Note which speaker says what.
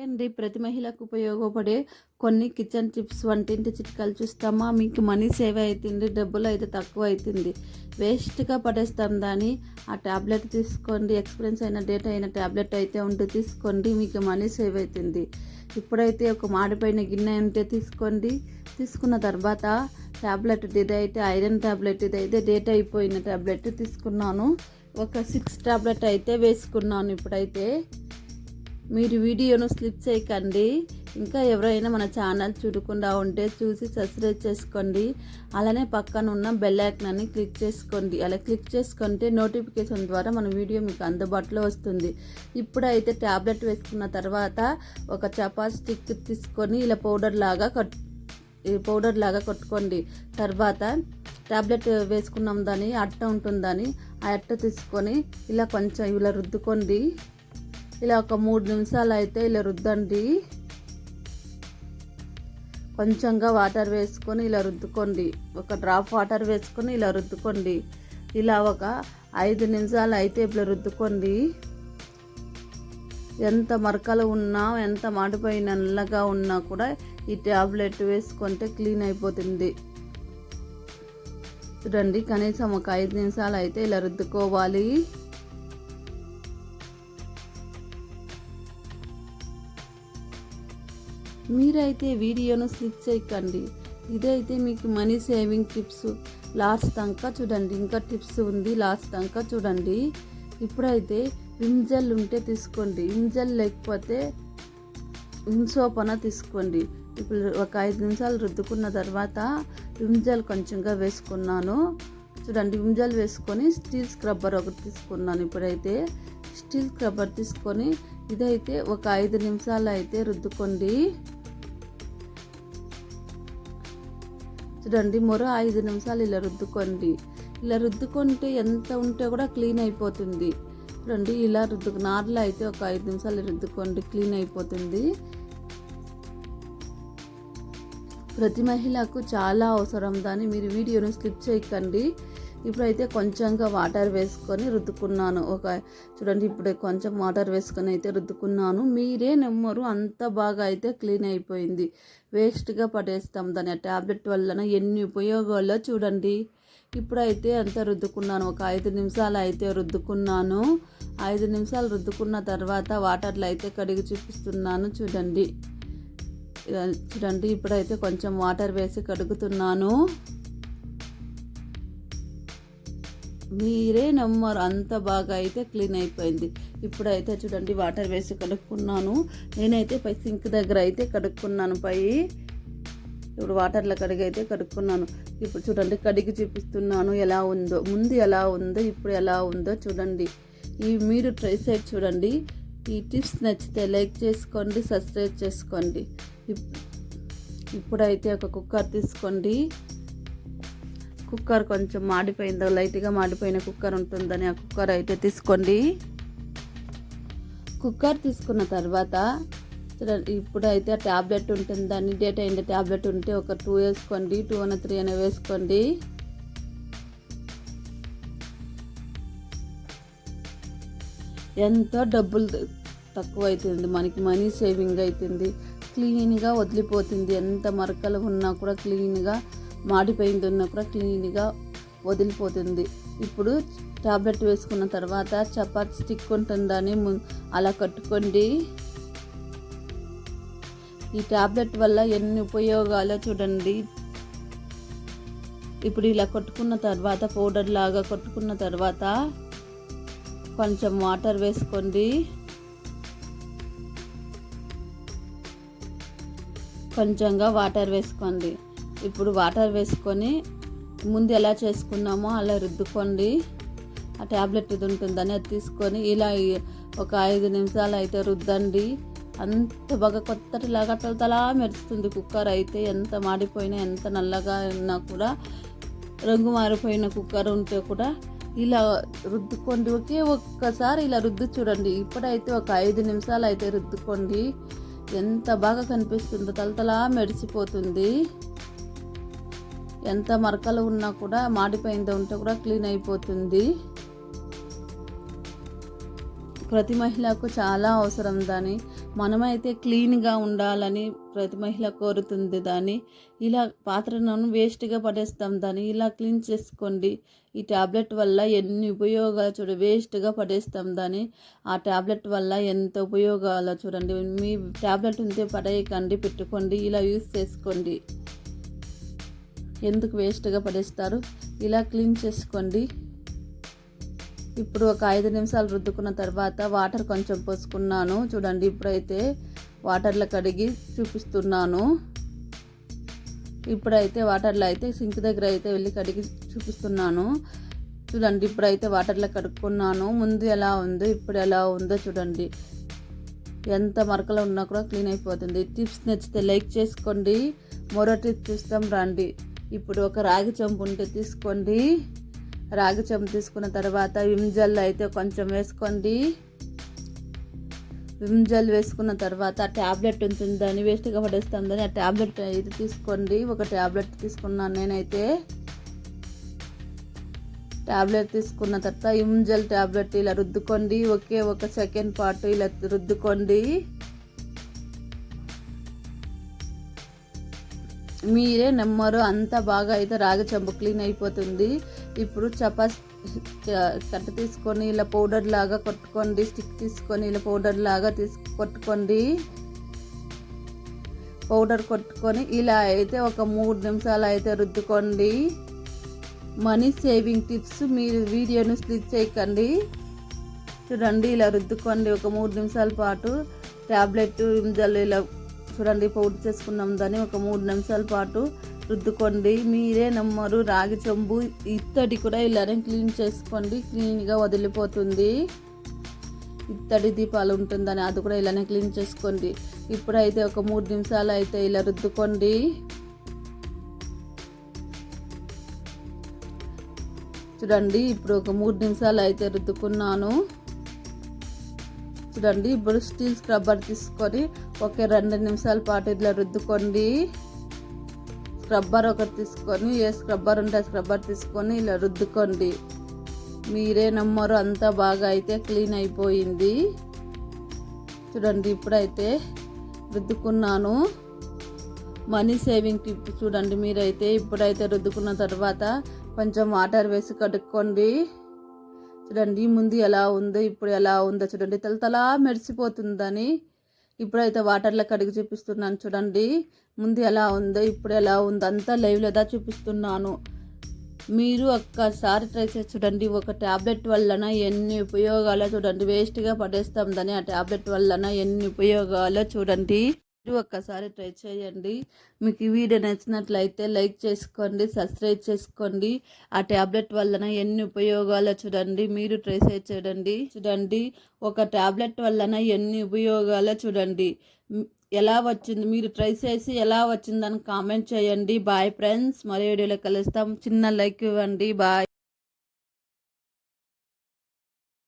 Speaker 1: అండి ప్రతి మహిళకు ఉపయోగపడే కొన్ని కిచెన్ టిప్స్ వంటింటి చిట్కాలు చూస్తామా? మీకు మనీ సేవ్ అవుతుంది డబ్బులు అయితే తక్కువ అవుతుంది వేస్ట్గా పడేస్తాం దాన్ని. ఆ ట్యాబ్లెట్ తీసుకోండి. ఎక్స్పీరియన్స్ అయిన డేట్ అయిన ట్యాబ్లెట్ అయితే ఉంటే తీసుకోండి. మీకు మనీ సేవ్ అవుతుంది ఇప్పుడైతే ఒక మాడిపోయిన గిన్నె ఉంటే తీసుకోండి. తీసుకున్న తర్వాత ట్యాబ్లెట్ ఇది అయితే ఐరన్ ట్యాబ్లెట్ ఇది అయితే డేట్ అయిపోయిన ట్యాబ్లెట్ తీసుకున్నాను. ఒక సిక్స్ ట్యాబ్లెట్ అయితే వేసుకున్నాను ఇప్పుడైతే. మీరు వీడియోను స్లిప్ చేయకండి. ఇంకా ఎవరైనా మన ఛానల్ చూడకుండా ఉంటే చూసి సబ్స్క్రైబ్ చేసుకోండి. అలానే పక్కన ఉన్న బెల్ ఐకనాన్ని క్లిక్ చేసుకోండి. అలా క్లిక్ చేసుకుంటే నోటిఫికేషన్ ద్వారా మన వీడియో మీకు అందుబాటులో వస్తుంది. ఇప్పుడైతే ట్యాబ్లెట్ వేసుకున్న తర్వాత ఒక చపాతి స్టిక్ తీసుకొని ఇలా పౌడర్ లాగా కట్ పౌడర్ లాగా కొట్టుకోండి. తర్వాత ట్యాబ్లెట్ వేసుకున్నాం దాని అట్ట ఉంటుందని ఆ అట్ట తీసుకొని ఇలా కొంచెం ఇలా రుద్దుకోండి. ఇలా ఒక మూడు నిమిషాలు అయితే ఇలా రుద్దండి. కొంచెంగా వాటర్ వేసుకొని ఇలా రుద్దుకోండి. ఒక డ్రాప్ వాటర్ వేసుకొని ఇలా రుద్దుకోండి. ఇలా ఒక ఐదు నిమిషాలు అయితే ఇలా రుద్దుకోండి. ఎంత మరకలు ఉన్నా ఎంత మాడిపోయిన నల్లగా ఉన్నా కూడా ఈ ట్యాబ్లెట్ వేసుకుంటే క్లీన్ అయిపోతుంది. చూడండి కనీసం ఒక ఐదు నిమిషాలు అయితే ఇలా రుద్దుకోవాలి. మీరైతే వీడియోను స్లిప్ చేయకండి. ఇదైతే మీకు మనీ సేవింగ్ టిప్స్. లాస్ట్ దాకా చూడండి. ఇంకా టిప్స్ ఉంది. లాస్ట్ దాకా చూడండి. ఇప్పుడైతే ఇంజల్ ఉంటే తీసుకోండి. ఇంజల్ లేకపోతే విమ్సోపన తీసుకోండి. ఇప్పుడు ఒక ఐదు నిమిషాలు రుద్దుకున్న తర్వాత విమ్జల్ కొంచెంగా వేసుకున్నాను. చూడండి విమ్జల్ వేసుకొని స్టీల్ స్క్రబ్బర్ ఒకటి తీసుకున్నాను. ఇప్పుడైతే స్టీల్ స్క్రబ్బర్ తీసుకొని ఇదైతే ఒక ఐదు నిమిషాలు అయితే రుద్దుకోండి. చూడండి మరో ఐదు నిమిషాలు ఇలా రుద్దుకోండి. ఇలా రుద్దుకుంటే ఎంత ఉంటే కూడా క్లీన్ అయిపోతుంది. చూడండి ఇలా రుద్దు నార్లో అయితే ఒక ఐదు నిమిషాలు రుద్దుకోండి క్లీన్ అయిపోతుంది. ప్రతి మహిళకు చాలా అవసరం. దాన్ని మీరు వీడియోను స్లిప్ చేయకండి. ఇప్పుడైతే కొంచెంగా వాటర్ వేసుకొని రుద్దుకున్నాను. ఒక చూడండి ఇప్పుడు కొంచెం వాటర్ వేసుకొని అయితే రుద్దుకున్నాను. మీరే నమ్మరు అంత బాగా అయితే క్లీన్ అయిపోయింది. వేస్ట్గా పడేస్తాం. దాని ట్యాబ్లెట్ వలన ఎన్ని ఉపయోగాలో చూడండి. ఇప్పుడైతే అంత రుద్దుకున్నాను. ఒక ఐదు నిమిషాలు అయితే రుద్దుకున్నాను. ఐదు నిమిషాలు రుద్దుకున్న తర్వాత వాటర్లో అయితే కడిగి చూపిస్తున్నాను. చూడండి. చూడండి ఇప్పుడైతే కొంచెం వాటర్ వేసి కడుగుతున్నాను. మీరే నమ్మరు అంత బాగా అయితే క్లీన్ అయిపోయింది. ఇప్పుడైతే చూడండి వాటర్ వేసి కడుక్కున్నాను. నేనైతే పై సింక్ దగ్గర అయితే కడుక్కున్నాను పై. ఇప్పుడు వాటర్లో కడిగి అయితే కడుక్కున్నాను. ఇప్పుడు చూడండి కడిగి చూపిస్తున్నాను ఎలా ఉందో. ముందు ఎలా ఉందో ఇప్పుడు ఎలా ఉందో చూడండి. ఈ మీరు ట్రై సైడ్ చూడండి. ఈ టిప్స్ నచ్చితే లైక్ చేసుకోండి సబ్స్క్రైబ్ చేసుకోండి. ఇప్పుడైతే ఒక కుక్కర్ తీసుకోండి. కుక్కర్ కొంచెం మాడిపోయిందో లైట్గా మాడిపోయిన కుక్కర్ ఉంటుందని ఆ కుక్కర్ అయితే తీసుకోండి. కుక్కర్ తీసుకున్న తర్వాత ఇప్పుడైతే ఆ ట్యాబ్లెట్ ఉంటుంది దాన్ని డేట్ అయిన ట్యాబ్లెట్ ఉంటే ఒక టూ వేసుకోండి టూ అన్న త్రీ అనే వేసుకోండి. ఎంతో డబ్బులు తక్కువ అవుతుంది మనకి మనీ సేవింగ్ అవుతుంది క్లీన్గా వదిలిపోతుంది. ఎంత మరకలు ఉన్నా కూడా క్లీన్గా మాడిపోయింది ఉన్నా కూడా క్లీన్గా వదిలిపోతుంది. ఇప్పుడు టాబ్లెట్ వేసుకున్న తర్వాత చపాతి స్టిక్ ఉంటుందని అలా కట్టుకోండి. ఈ టాబ్లెట్ వల్ల ఎన్ని ఉపయోగాలో చూడండి. ఇప్పుడు ఇలా కొట్టుకున్న తర్వాత పౌడర్ లాగా కొట్టుకున్న తర్వాత కొంచెం వాటర్ వేసుకోండి. కొంచెంగా వాటర్ వేసుకోండి. ఇప్పుడు వాటర్ వేసుకొని ముందు ఎలా చేసుకున్నామో అలా రుద్దుకోండి. ఆ ట్యాబ్లెట్ ఇది ఉంటుందని అది తీసుకొని ఇలా ఒక ఐదు నిమిషాలు అయితే రుద్దండి. అంత బాగా కొత్తటిలాగా తలా మెరుస్తుంది. కుక్కర్ అయితే ఎంత మాడిపోయినా ఎంత నల్లగా ఉన్నా కూడా రంగు మారిపోయిన కుక్కర్ ఉంటే కూడా ఇలా రుద్దుకోండి. ఒకే ఒక్కసారి ఇలా రుద్దు చూడండి. ఇప్పుడైతే ఒక ఐదు నిమిషాలు అయితే రుద్దుకోండి. ఎంత బాగా కనిపిస్తుందో తలతలా మెరిసిపోతుంది. ఎంత మరకలు ఉన్నా కూడా మాడిపోయిందో ఉంటే కూడా క్లీన్ అయిపోతుంది. ప్రతి మహిళకు చాలా అవసరం దాని. మనమైతే క్లీన్గా ఉండాలని ప్రతి మహిళ కోరుతుంది దాన్ని. ఇలా పాత్రను వేస్ట్గా పడేస్తాం దాన్ని. ఇలా క్లీన్ చేసుకోండి. ఈ ట్యాబ్లెట్ వల్ల ఎన్ని ఉపయోగాలు చూడ వేస్ట్గా పడేస్తాం దాన్ని. ఆ ట్యాబ్లెట్ వల్ల ఎంత ఉపయోగాలు చూడండి. మీ ట్యాబ్లెట్ ఉంటే పడేయకండి పెట్టుకోండి ఇలా యూస్ చేసుకోండి. ఎందుకు వేస్ట్గా పడేస్తారు? ఇలా క్లీన్ చేసుకోండి. ఇప్పుడు ఒక ఐదు నిమిషాలు రుద్దుకున్న తర్వాత వాటర్ కొంచెం పోసుకున్నాను. చూడండి ఇప్పుడైతే వాటర్లో కడిగి చూపిస్తున్నాను. ఇప్పుడైతే వాటర్లో అయితే సింక్ దగ్గర అయితే వెళ్ళి కడిగి చూపిస్తున్నాను. చూడండి ఇప్పుడైతే వాటర్లో కడుక్కున్నాను. ముందు ఎలా ఉందో ఇప్పుడు ఎలా ఉందో చూడండి. ఎంత మరకలు ఉన్నా కూడా క్లీన్ అయిపోతుంది. టిప్స్ నచ్చితే లైక్ చేసుకోండి. మరో టిప్స్ చూస్తాం రండి. ఇప్పుడు ఒక రాగి చెంపు ఉంటే తీసుకోండి. రాగి చెంపు తీసుకున్న తర్వాత విమ్ జెల్ అయితే కొంచెం వేసుకోండి. విమ్ జెల్ వేసుకున్న తర్వాత ట్యాబ్లెట్ ఉంటుంది దాన్ని వేస్ట్గా పడేస్తుందని ఆ ట్యాబ్లెట్ అయితే తీసుకోండి. ఒక ట్యాబ్లెట్ తీసుకున్నాను నేనైతే. ట్యాబ్లెట్ తీసుకున్న తర్వాత విమ్ జెల్ ట్యాబ్లెట్ ఇలా రుద్దుకోండి. ఒకే ఒక సెకండ్ పాటు ఇలా రుద్దుకోండి. మీరే నమ్మరు అంత బాగా అయితే రాగి చెంబు క్లీన్ అయిపోతుంది. ఇప్పుడు చపాస్ కట్ట తీసుకొని ఇలా పౌడర్ లాగా కొట్టుకోండి స్టిక్ తీసుకొని ఇలా పౌడర్ లాగా తీసు కొట్టుకోండి. పౌడర్ కొట్టుకొని ఇలా అయితే ఒక మూడు నిమిషాలు అయితే రుద్దుకోండి. మనీ సేవింగ్ టిప్స్ మీరు వీడియోను స్లిప్ చేయకండి. చూడండి ఇలా రుద్దుకోండి ఒక మూడు నిమిషాల పాటు. ట్యాబ్లెట్ ఇంజల్ ఇలా చూడండి పౌడర్ చేసుకున్నాం దాన్ని ఒక మూడు నిమిషాల పాటు రుద్దుకోండి. మీరే నమ్మరు. రాగి చెంబు ఇత్తడి కూడా ఇలానే క్లీన్ చేసుకోండి. క్లీన్గా వదిలిపోతుంది. ఇత్తడి దీపాలు ఉంటుందని అది కూడా ఇలానే క్లీన్ చేసుకోండి. ఇప్పుడైతే ఒక మూడు నిమిషాలు అయితే ఇలా రుద్దుకోండి. చూడండి ఇప్పుడు ఒక మూడు నిమిషాలు అయితే రుద్దుకున్నాను. చూడండి. ఇప్పుడు స్టీల్ స్క్రబ్బర్ తీసుకొని ఒక రెండు నిమిషాల పాటు ఇట్లా రుద్దుకోండి. స్క్రబ్బర్ ఒకటి తీసుకొని ఏ స్క్రబ్బర్ ఉంటే స్క్రబ్బర్ తీసుకొని ఇలా రుద్దుకోండి. మీరే నమ్మరు అంతా బాగా అయితే క్లీన్ అయిపోయింది. చూడండి ఇప్పుడైతే రుద్దుకున్నాను. మనీ సేవింగ్ టిప్ చూడండి మీరైతే. ఇప్పుడైతే రుద్దుకున్న తర్వాత కొంచెం వాటర్ వేసి కడుక్కోండి. చూడండి ముందు ఎలా ఉందో ఇప్పుడు ఎలా ఉందో చూడండి. తలతలా మెరిసిపోతుందని ఇప్పుడైతే వాటర్లో కడిగి చూపిస్తున్నాను చూడండి. ముందు ఎలా ఉందో ఇప్పుడు ఎలా ఉందో అంతా లైవ్ లేదా చూపిస్తున్నాను. మీరు ఒక్కసారి ట్రై చేసి చూడండి ఒక ట్యాబ్లెట్ వలన ఎన్ని ఉపయోగాలో చూడండి. వేస్ట్గా పడేస్తాం దాన్ని ఆ ట్యాబ్లెట్ వలన ఎన్ని ఉపయోగాలో చూడండి. మీరు ఒక్కసారి ట్రై చేయండి. మీకు ఈ వీడియో నచ్చినట్లయితే లైక్ చేసుకోండి సబ్స్క్రైబ్ చేసుకోండి. ఆ ట్యాబ్లెట్ వలన ఎన్ని ఉపయోగాలు చూడండి. మీరు ట్రై చేసి చూడండి. చూడండి. ఒక ట్యాబ్లెట్ వలన ఎన్ని ఉపయోగాలు చూడండి. ఎలా వచ్చింది? మీరు ట్రై చేసి ఎలా వచ్చిందని కామెంట్ చేయండి. Bye friends. మరో వీడియోలో కలుస్తాం. చిన్న లైక్ ఇవ్వండి. బాయ్.